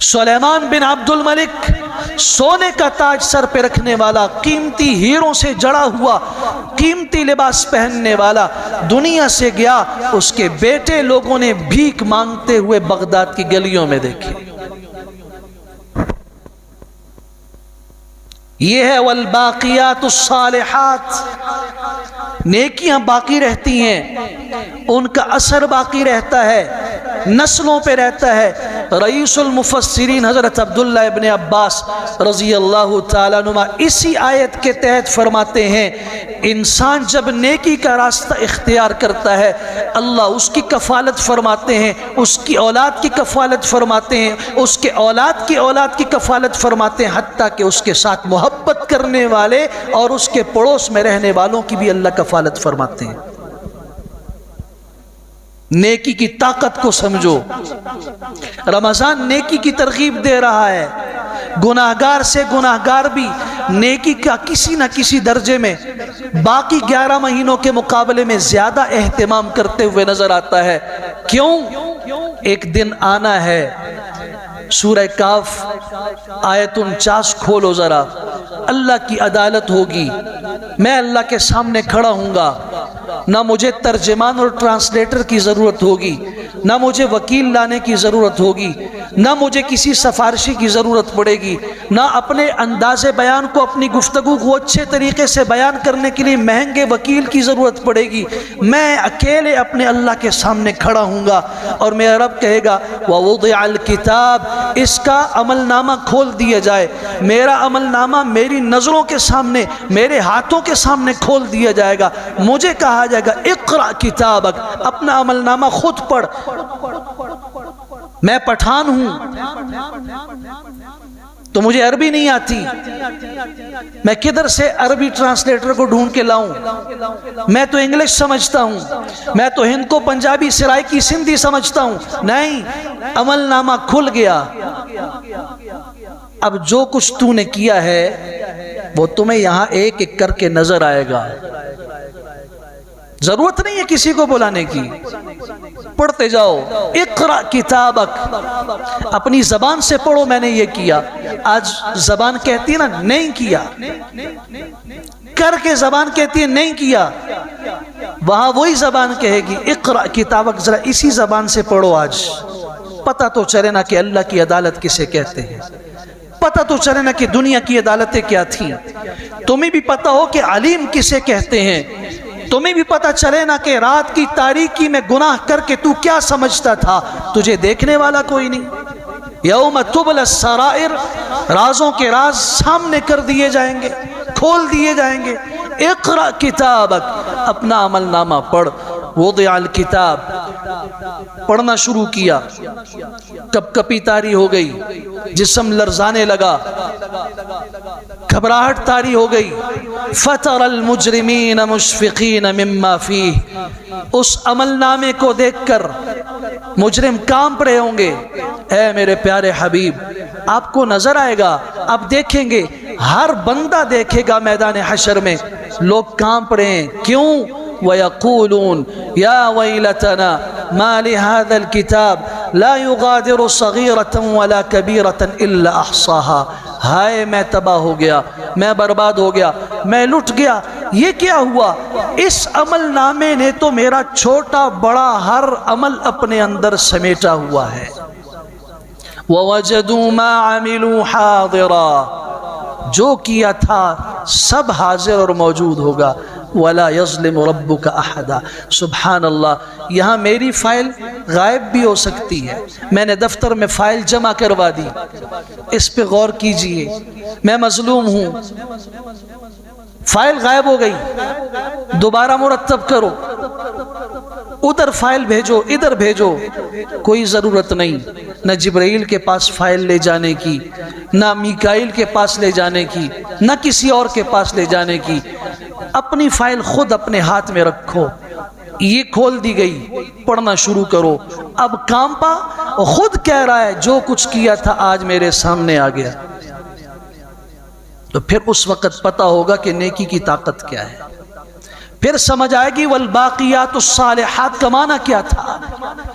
सुलेमान बिन अब्दुल मलिक सोने का ताज सर पे रखने वाला, कीमती हीरों से जड़ा हुआ, कीमती लिबास पहनने वाला दुनिया से गया, उसके बेटे लोगों ने भीख मांगते हुए बगदाद की गलियों में देखे। ये है वल बाकियात नेकियाँ बाकी रहती हैं, उनका असर बाकी रहता है, नस्लों पे रहता है। रईसुल मुफस्सिरीन हज़रत अब्दुल्ला इबन अब्बास रज़ी अल्लाह तुमा इसी आयत के तहत फरमाते हैं इंसान जब नेकी का रास्ता इख्तियार करता है, अल्लाह उसकी कफ़ालत फरमाते हैं, उसकी औलाद की कफ़ालत फरमाते हैं, उसके औलाद की औलाद की कफ़ालत फरमाते हैं हती कि उसके साथ मोहब्बत करने वाले और उसके पड़ोस में रहने वालों की भी अल्लाह कफ़ालत फरमाते हैं। नेकी की ताकत को समझो। रमज़ान नेकी की तरकीब दे रहा है। गुनाहगार से गुनाहगार भी नेकी का किसी न किसी दर्जे में, बाकी ग्यारह महीनों के मुकाबले में ज़्यादा एहतमाम करते हुए नज़र आता है। क्यों? एक दिन आना है। सूरह काफ आयत उनचास खोलो ज़रा। अल्लाह की अदालत होगी। मैं अल्लाह के सामने खड़ा हूँगा। ना मुझे तर्जमान और ट्रांसलेटर की ज़रूरत होगी। ना मुझे वकील लाने की ज़रूरत होगी, ना मुझे किसी सफारशी की ज़रूरत पड़ेगी, ना अपने अंदाज बयान को अपनी गुफ्तु को अच्छे तरीके से बयान करने के लिए महँगे वकील की ज़रूरत पड़ेगी। मैं अकेले अपने अल्लाह के सामने खड़ा हूँगा और मेरा रब कहेगा वल किताब, इसका अमलनामा खोल दिया जाए। मेरा अमलनामा मेरी नज़रों के सामने, मेरे हाथों के सामने खोल दिया जाएगा। मुझे कहा जाएगा, इकरा किताबक, अपना अमलनामा खुद पढ़ मैं पठान हूँ। तो मुझे अरबी नहीं आती। मैं किधर से अरबी ट्रांसलेटर को ढूंढ के लाऊं? मैं तो इंग्लिश समझता हूँ। मैं तो हिंद को पंजाबी, सिराई की सिंधी समझता हूँ। नहीं अमलनामा खुल गया। अब जो कुछ तूने किया है, वो तुम्हें यहाँ एक एक करके नज़र आएगा। ज़रूरत नहीं है किसी को बुलाने की। पढ़ते जाओ। इकरा किताबक। अपनी जबान से पढ़ो, मैंने ये किया। आज जबान कहती है ना, नहीं किया। करके जबान कहती है, नहीं किया। वहाँ वही जबान कहेगी, इकरा किताबक, जरा इसी जबान से पढ़ो आज। पता तो चले ना कि अल्लाह की अदालत किसे कहते हैं। पता तो चले ना कि दुनिया की अदालतें क्या थी। तुम्हें भी पता हो कि अलीम किसे कहते हैं। तुम्हें भी पता चले ना कि रात की तारीकी में गुनाह करके तू क्या समझता था? तुझे देखने वाला कोई नहीं। यौम तुबल सराइर, राजों के राज सामने कर दिए जाएँगे, खोल दिए जाएँगे। इकरा किताबक, अपना अमलनामा पढ़। वो दयाल किताब, पढ़ना शुरू किया। कप कपी तारी हो गई, जिसम लरजाने लगा। घबराहट तारी हो गई। फतर मुजरमीन मुशफ़ीन मम्मा फ़ी उस अमलनामे को देखकर मुजरिम काम पड़े होंगे। ए मेरे प्यारे हबीब, आपको नज़र आएगा अब देखेंगे, हर बंदा देखेगा मैदान हशर में, लोग काम पड़े हैं। क्यों? वयकूलून, या वैलतना माली हादल किताब, ला युगादिर सगीरतन वला कबीरतन इल्ला अहसाहा। हाय, मैं तबाह हो गया, मैं बर्बाद हो गया, मैं लुट गया। ये क्या हुआ? इस अमल नामे ने तो मेरा छोटा बड़ा हर अमल अपने अंदर समेटा हुआ है। वजदू मामिलू हादिरा। जो किया था, सब हाजिर और मौजूद होगा। वला यज़लिम रब्बु का अहदा। सुबहान अल्लाह यहाँ मेरी फ़ाइल गायब भी हो सकती है। मैंने दफ्तर में फ़ाइल जमा करवा दी। इस पे गौर कीजिए। मैं मजलूम हूँ। फ़ाइल गायब हो गई। दोबारा मुरतब करो। उधर फ़ाइल भेजो, इधर भेजो। कोई ज़रूरत नहीं। न जब्राइल के पास फ़ाइल ले जाने की, ना मिकाइल के पास ले जाने की, न किसी और के पास ले जाने की। अपनी फ़ाइल खुद अपने हाथ में रखो। ये खोल दी गई, पढ़ना शुरू करो। अब कांपा खुद कह रहा है, जो कुछ किया था आज मेरे सामने आ गया। तो फिर उस वक्त पता होगा कि नेकी की ताकत क्या है। फिर समझ आएगी, वल बाकी तो सालहात हाथ कमाना क्या था?